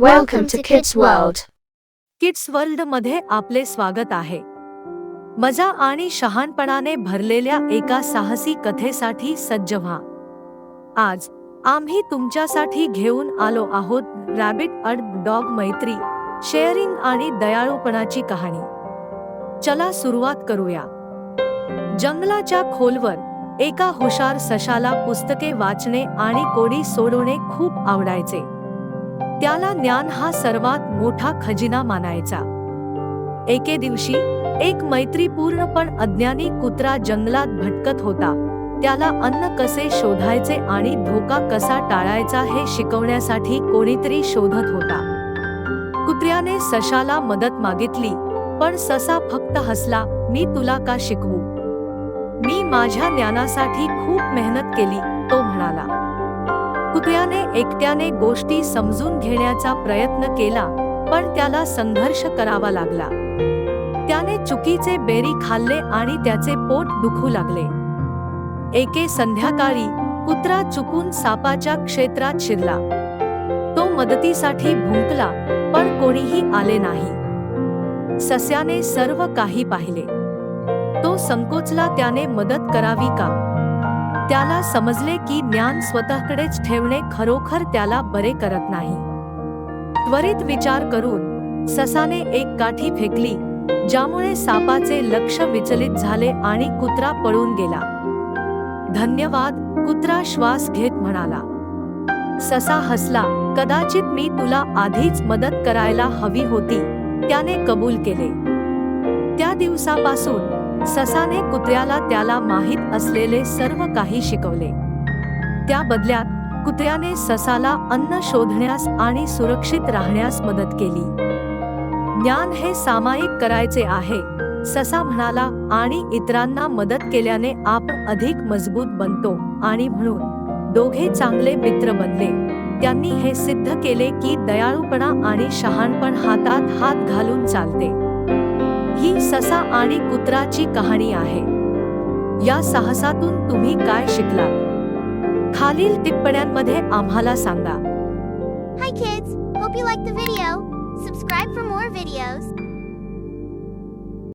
Welcome to kids world kids वर्ल्डमध्ये आपले स्वागत आहे. मजा आणि शहाणपणाने भरलेल्या एका साहसी कथेसाठी सज्ज व्हा. आज आम्ही तुमच्यासाठी घेऊन आलो आहोत रॅबिट अड डॉग मैत्री शेअरिंग आणि दयाळूपणाची कहाणी. चला सुरुवात करूया. जंगलाच्या खोलवर एका हुशार सशाला पुस्तके वाचणे आणि कोडी सोडवणे खूप आवडायचे. त्याला ज्ञान हा सर्वात मोठा खजिना मानायचा. एके दिवशी एक मैत्रीपूर्ण पण अज्ञानी कुत्रा जंगलात भटकत होता. त्याला अन्न कसे शोधायचे आणि धोका कसा टाळायचा हे शिकवण्यासाठी कोणीतरी शोधत होता. कुत्र्याने सशाला मदत मागितली पण ससा फक्त हसला मी तुला का शिकवू? मी माझ्या ज्ञानासाठी खूप मेहनत केली तो म्हणाला. कुत्र्याने एकट्याने गोष्टी समजून घेण्याचा प्रयत्न केला पण त्याला संघर्ष करावा लागला. त्याने चुकीचे बेरी खाल्ले आणि त्याचे पोट दुखू लागले. एके संध्याकाळी कुत्रा चुकून सापाच्या क्षेत्रात शिरला. तो मदतीसाठी भुंकला पण कोणीही आले नाही. सस्याने सर्व काही पाहिले. तो संकोचला त्याने मदत करावी का? त्याला समजले की ज्ञान स्वतःकडेच ठेवणे खरोखर त्याला बरे करत नाही. त्वरित विचार करून ससाने एक काठी फेकली ज्यामुळे सापाचे लक्ष विचलित झाले आणि कुत्रा पळून गेला. धन्यवाद कुत्रा श्वास घेत म्हणाला. ससा हसला कदाचित मी तुला आधीच मदत करायला हवी होती त्याने कबूल केले. त्या दिवसापासून ससाने कुत्र्याला त्याला माहीत असलेले सर्व काही शिकवले. त्या बदल्यात कुत्र्याने ससाला अन्न शोधण्यास आणि सुरक्षित राहण्यास मदत केली. ज्ञान हे सामायिक करायचे आहे ससा म्हणाला आणि इतरांना मदत केल्याने आपण अधिक मजबूत बनतो आणि म्हणून दोघे चांगले मित्र बनले. त्यांनी हे सिद्ध केले की दयाळूपणा आणि शहाणपण हातात हात घालून चालते. ही ससा आणि कुत्राची कहाणी आहे या साहसातून तुम्ही काय शिकलात खालील टिप्पण्यांमध्ये आम्हाला सांगा Hi kids, hope you liked the video. Subscribe for more videos.